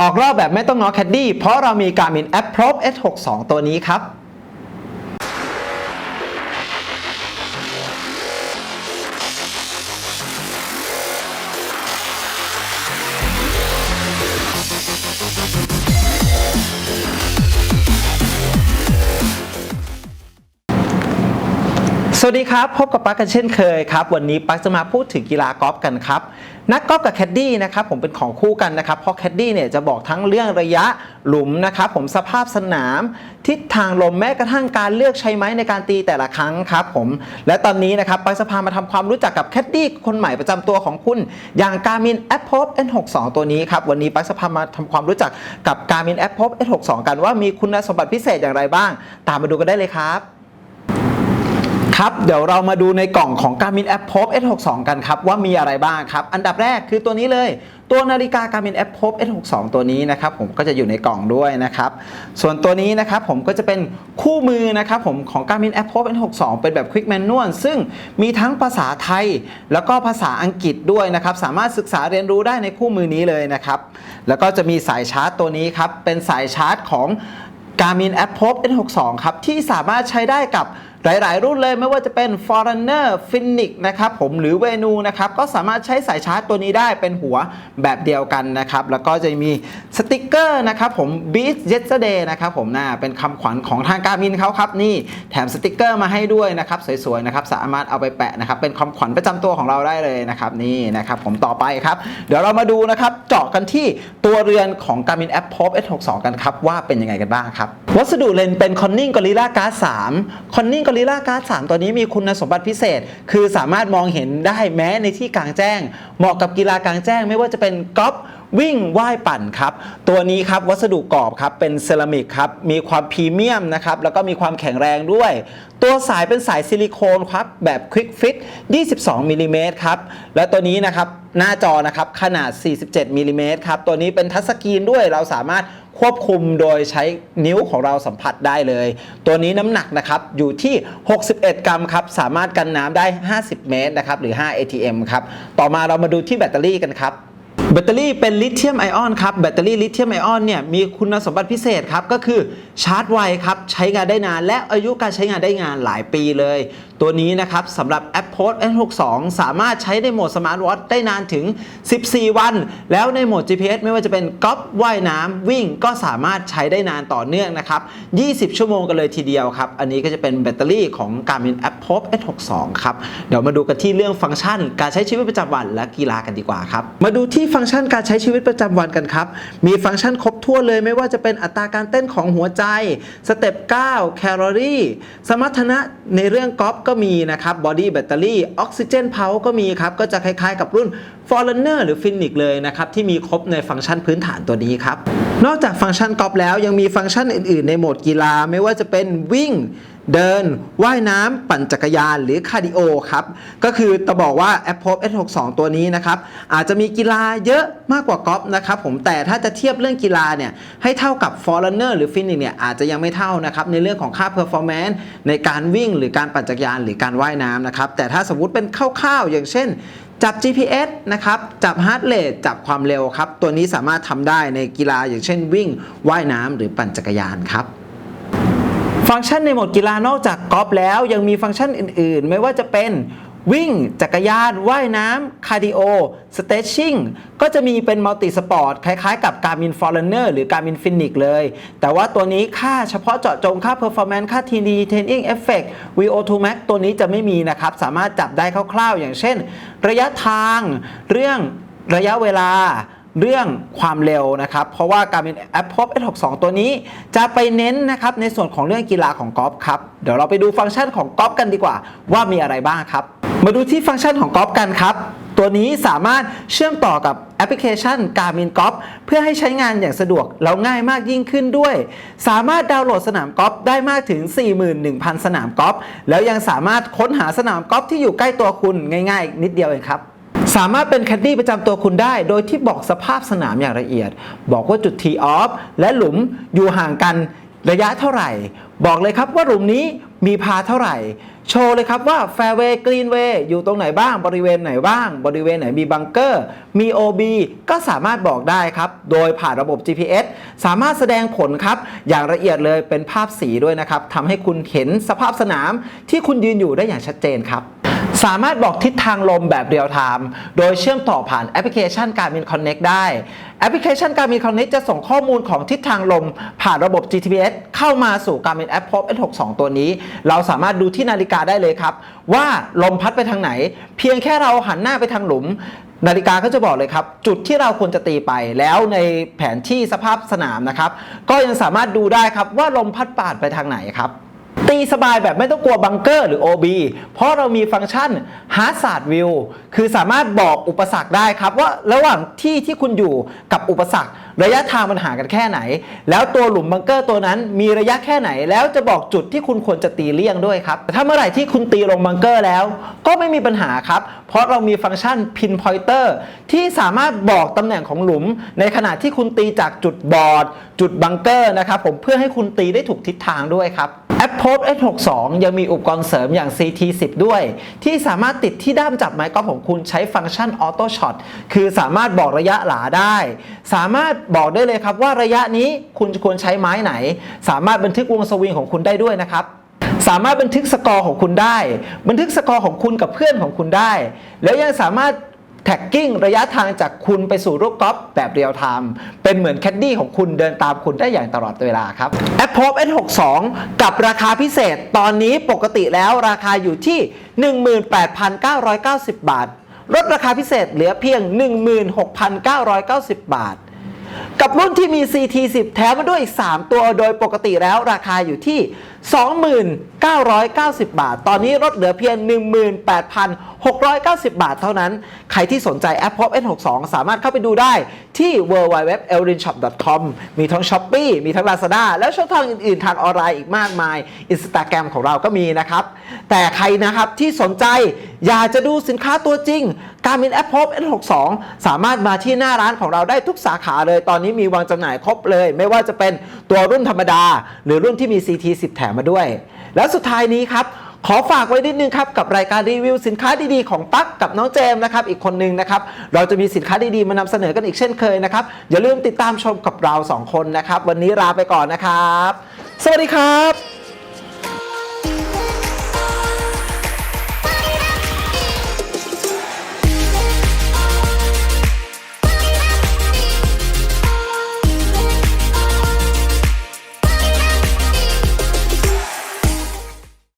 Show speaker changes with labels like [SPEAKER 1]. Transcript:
[SPEAKER 1] ออกรอบแบบไม่ต้องง้อแคดดี้เพราะเรามี Garmin Approach S62 ตัวนี้ครับ วัสดีครับ พบกับปักกันเช่นเคยครับ วันนี้ปักจะมาพูดถึงกีฬากอล์ฟกันครับ นักกอล์ฟกับแคดดี้นะครับผมเป็นของคู่กันนะครับ เพราะแคดดี้เนี่ยจะบอกทั้งเรื่องระยะหลุมนะครับผมสภาพสนาม ทิศทางลมแม้กระทั่งการเลือกใช้ไม้ในการตีแต่ละครั้งครับผมและตอนนี้นะครับปักจะพามาทำความรู้จักกับแคดดี้คนใหม่ประจำตัวของคุณ อย่าง Garmin Approach N62 ตัวนี้ครับวันนี้ปักจะพามาทำความรู้จักกับ Garmin Approach N62 กันว่ามีคุณสมบัติพิเศษอย่างไรบ้าง ตามมาดูกันได้เลยครับ ครับ เดี๋ยวเรามาดูในกล่องของ Garmin Approach S62 กันครับ ว่ามีอะไรบ้างครับ อันดับแรกคือตัวนี้เลย ตัวนาฬิกา Garmin Approach S62 ตัวนี้นะครับ ผมก็จะอยู่ในกล่องด้วยนะครับ ส่วนตัวนี้นะครับ ผมก็จะเป็นคู่มือนะครับผมของ Garmin Approach S62 เป็นแบบ Quick Manual ซึ่งมีทั้งภาษาไทย แล้วก็ภาษาอังกฤษด้วยนะครับ สามารถศึกษาเรียนรู้ได้ในคู่มือนี้เลยนะครับ แล้วก็จะมีสายชาร์จตัวนี้ครับเป็นสายชาร์จของ Garmin Approach S62 ครับที่สามารถใช้ได้กับ หลาย ๆ รุ่นเลยไม่ว่าจะเป็น Foreigner Phoenix นะครับผมหรือ Venu นะครับก็สามารถใช้สายชาร์จตัวนี้ได้เป็นหัวแบบเดียวกันนะครับแล้วก็จะมีสติกเกอร์นะครับผม Beat Yesterday นะครับผมน่าเป็นคำขวัญของทาง Garmin เขาครับนี่แถมสติกเกอร์มาให้ด้วยนะครับสวย ๆ นะครับสามารถเอาไปแปะนะครับเป็นคำขวัญประจำตัวของเราได้เลยนะครับนี่นะครับผมต่อไปครับ เดี๋ยวเรามาดูนะครับเจาะกันที่ตัวเรือนของ Garmin Approach S62 กันครับว่าเป็นยังไงกันบ้างครับวัสดุเลนส์เป็น Corning Gorilla Glass 3 Corning Gorilla Glass 3ตัวนี้มีคุณสมบัติพิเศษ คือสามารถมองเห็นได้แม้ในที่กลางแจ้ง เหมาะกับกีฬากลางแจ้งไม่ว่าจะเป็นกอล์ฟ วิ่งว่ายปั่นครับ ตัวนี้ครับวัสดุกรอบครับเป็นเซรามิกครับมีความพรีเมียมนะครับแล้วก็มีความแข็งแรงด้วย ตัวสายเป็นสายซิลิโคนครับแบบ Quick Fit 22มิลลิเมตรครับและตัวนี้นะครับหน้าจอนะครับขนาด 47มิลลิเมตรครับตัวนี้เป็นทัชสกรีนด้วยเราสามารถควบคุมโดยใช้นิ้วของเราสัมผัสได้เลย ตัวนี้น้ำหนักนะครับอยู่ที่ 61 กรัมครับ สามารถกันน้ำได้ 50 เมตรนะครับ หรือ 5 ATM ครับ ต่อมาเรามาดูที่แบตเตอรี่กันครับ แบตเตอรี่เป็นลิเธียมไอออนครับแบตเตอรี่ลิเธียมไอออนเนี่ยมีคุณสมบัติพิเศษครับก็คือชาร์จไวครับใช้งานได้นาน และอายุการใช้งานได้งานหลายปีเลย ตัวนี้นะครับสำหรับ Apple N62 สามารถใช้ในโหมดสมาร์ทวอทได้นานถึง 14 วัน แล้วในโหมด GPS ไม่ว่าจะเป็นกอล์ฟว่ายน้ำวิ่งก็สามารถใช้ได้นานต่อเนื่องนะครับ 20 ชั่วโมงกันเลยทีเดียวครับ อันนี้ก็จะเป็นแบตเตอรี่ของ Garmin Apple S62 ครับ เดี๋ยวมาดูกันที่เรื่องฟังก์ชัน การใช้ชีวิตประจำวันและกีฬากันดีกว่าครับ มาดูที่ฟังก์ชันการใช้ชีวิตประจำวันกันครับ มีฟังก์ชันครบถ้วนเลยไม่ว่าจะเป็นอัตราการเต้นของหัวใจ สเต็ป 9 แคลอรี่ สมรรถนะในเรื่องกอล์ฟก็มีนะครับบอดี้แบตเตอรี่ออกซิเจนเพาก็มีครับ ก็จะคล้ายๆกับรุ่น Foreigner หรือ Phoenix เลยนะครับ ที่มีครบในฟังก์ชันพื้นฐานตัวนี้ครับ นอกจากฟังก์ชันกอล์ฟแล้วยังมีฟังก์ชันอื่นๆ ในโหมดกีฬาไม่ว่าจะเป็นวิ่ง เดิน ว่ายน้ำปั่นจักรยานหรือคาร์ดิโอครับ ก็คือจะบอกว่า Apple S62 ตัวนี้นะครับ อาจจะมีกีฬาเยอะมากกว่ากอล์ฟนะครับผมแต่ถ้าจะเทียบเรื่องกีฬาเนี่ย ให้เท่ากับ Foreigner หรือ Phoenix เนี่ย อาจจะยังไม่เท่านะครับ ในเรื่องของค่า performance ในการวิ่งหรือการปั่นจักรยานหรือการว่ายน้ำนะครับ แต่ถ้าสมมติเป็นคร่าวๆอย่างเช่นจับ GPS นะครับ จับ heart rate จับความเร็วครับ ตัวนี้สามารถทำได้ในกีฬาอย่างเช่นวิ่ง ว่ายน้ำหรือปั่นจักรยานครับ ฟังก์ชันในโหมดกีฬานอกจากกอล์ฟแล้วยังมีฟังก์ชันอื่น ๆ ไม่ว่าจะเป็นวิ่ง จักรยาน ว่ายน้ำ คาร์ดิโอ สเตชชิ่ง ก็จะมีเป็นมัลติสปอร์ตคล้ายๆกับ Garmin Foreigner หรือ Garmin Phoenix เลย แต่ว่าตัวนี้ค่าเฉพาะเจาะจงค่า performance ค่า TD Training Effect VO2 Max ตัวนี้จะไม่มีนะครับ สามารถจับได้คร่าวๆ อย่างเช่น ระยะทาง เรื่องระยะเวลา เรื่องความเร็วนะครับ เพราะว่า Garmin Approach S62 ตัวนี้ จะไปเน้นนะครับในส่วนของเรื่องกีฬาของกอล์ฟครับเดี๋ยวเราไปดูฟังก์ชันของกอล์ฟกันดีกว่า ว่ามีอะไรบ้างครับ มาดูที่ฟังก์ชันของกอล์ฟกันครับตัวนี้สามารถเชื่อมต่อกับแอปพลิเคชัน Garmin Golf เพื่อให้ใช้งานอย่างสะดวกแล้วง่ายมากยิ่งขึ้นด้วย สามารถดาวน์โหลดสนามกอล์ฟได้มากถึง 41,000 สนามกอล์ฟแล้วยังสามารถค้นหาสนามกอล์ฟที่อยู่ใกล้ตัวคุณง่าย ๆ นิดเดียวเองครับ สามารถเป็นแคดดี้ประจำตัวคุณได้ โดยที่บอกสภาพสนามอย่างละเอียด บอกว่าจุดทีออฟและหลุมอยู่ห่างกันระยะเท่าไหร่ บอกเลยครับว่าหลุมนี้มีพาเท่าไหร่ โชว์เลยครับว่า Fairway Greenway อยู่ตรงไหนบ้าง บริเวณไหนบ้าง บริเวณไหนมีบังเกอร์ มี OB ก็สามารถบอกได้ครับ โดยผ่านระบบ GPS สามารถแสดงผลครับ อย่างละเอียดเลยเป็นภาพสีด้วยนะครับทำให้คุณเห็นสภาพสนามที่คุณยืนอยู่ได้อย่างชัดเจนครับ สามารถบอกทิศทางลมแบบเรียลไทม์โดยเชื่อมต่อผ่านแอปพลิเคชัน Garmin Connect ได้ แอปพลิเคชัน Garmin Connect จะส่งข้อมูลของทิศทางลม ผ่านระบบ GPS เข้ามาสู่ Garmin App Pop S62 ตัวนี้ เราสามารถดูที่นาฬิกาได้เลยครับ ว่าลมพัดไปทางไหน เพียงแค่เราหันหน้าไปทางหลุมนาฬิกาก็จะบอกเลยครับ จุดที่เราควรจะตีไปแล้วในแผนที่สภาพสนามนะครับ ก็ยังสามารถดูได้ครับว่าลมพัดปาดไปทางไหนครับ ตีสบายแบบไม่ต้องกลัวบังเกอร์หรือ OB เพราะเรามีฟังก์ชัน Hazard View คือสามารถบอกอุปสรรคได้ครับว่าระหว่างที่ที่คุณอยู่กับอุปสรรค ระยะทางมันห่างกันแค่ไหน แล้วตัวหลุมบังเกอร์ตัวนั้นมีระยะแค่ไหน แล้วจะบอกจุดที่คุณควรจะตีเลี่ยงด้วยครับแต่ถ้าเมื่อไหร่ที่คุณตีลงบังเกอร์แล้ว ก็ไม่มีปัญหาครับ เพราะเรามีฟังก์ชัน Pinpointer ที่สามารถบอกตำแหน่งของหลุม ในขณะที่คุณตีจากจุดบอดจุดบังเกอร์นะครับผมเพื่อให้คุณตีได้ถูกทิศทางด้วยครับแอป p o p S62 ยังมีอุปกรณ์เสริมอย่าง CT10 ด้วย ที่สามารถติดที่ด้ามจับไม้กอล์ฟของคุณใช้ฟังก์ชัน Auto Shot คือสามารถบอกระยะหลาได้ สามารถบอกได้เลยครับว่าระยะนี้คุณควรใช้ไม้ไหน สามารถบันทึกวงสวิงของคุณได้ด้วยนะครับสามารถบันทึกสกอร์ของคุณได้ บันทึกสกอร์ของคุณกับเพื่อนของคุณได้ แล้วยังสามารถแท็กกิ้งระยะทางจากคุณไปสู่ลูกกอล์ฟแบบเรียลไทม์เป็นเหมือนแคดดี้ของคุณเดินตามคุณได้อย่างตลอดเวลาครับแอป Pop S62 กับราคาพิเศษตอนนี้ปกติแล้วราคาอยู่ที่ 18,990 บาท ลดราคาพิเศษเหลือเพียง 16,990 บาท กับรุ่นที่มี CT10 แถมมาด้วยอีก 3 ตัวโดยปกติแล้วราคาอยู่ที่ 2990 บาท ตอนนี้ลดเหลือเพียง 18,690 บาทเท่านั้น ใครที่สนใจแอป Pop S62 สามารถเข้าไปดูได้ที่ www.eldrinshop.com มีทั้ง Shopee มีทั้ง Lazada แล้วช่องทางอื่นๆ ทางออนไลน์อีกมากมาย Instagram ของเราก็มีนะครับ แต่ใครนะครับที่สนใจอยากจะดูสินค้าตัวจริง Garmin App Pop S62 สามารถมาที่หน้าร้านของเราได้ทุกสาขาเลย ตอนนี้มีวางจำหน่ายครบเลย ไม่ว่าจะเป็นตัวรุ่นธรรมดา หรือรุ่นที่มี CT10 แถมมาด้วย แล้วสุดท้ายนี้ครับขอฝากไว้นิดนึงครับ กับรายการรีวิวสินค้าดีๆของตั๊กกับน้องเจมส์นะครับ อีกคนนึงนะครับ เราจะมีสินค้าดีๆ มานำเสนอกันอีกเช่นเคยนะครับ อย่าลืมติดตามชมกับเรา 2 คนนะครับ วันนี้ลาไปก่อนนะครับ สวัสดีครับ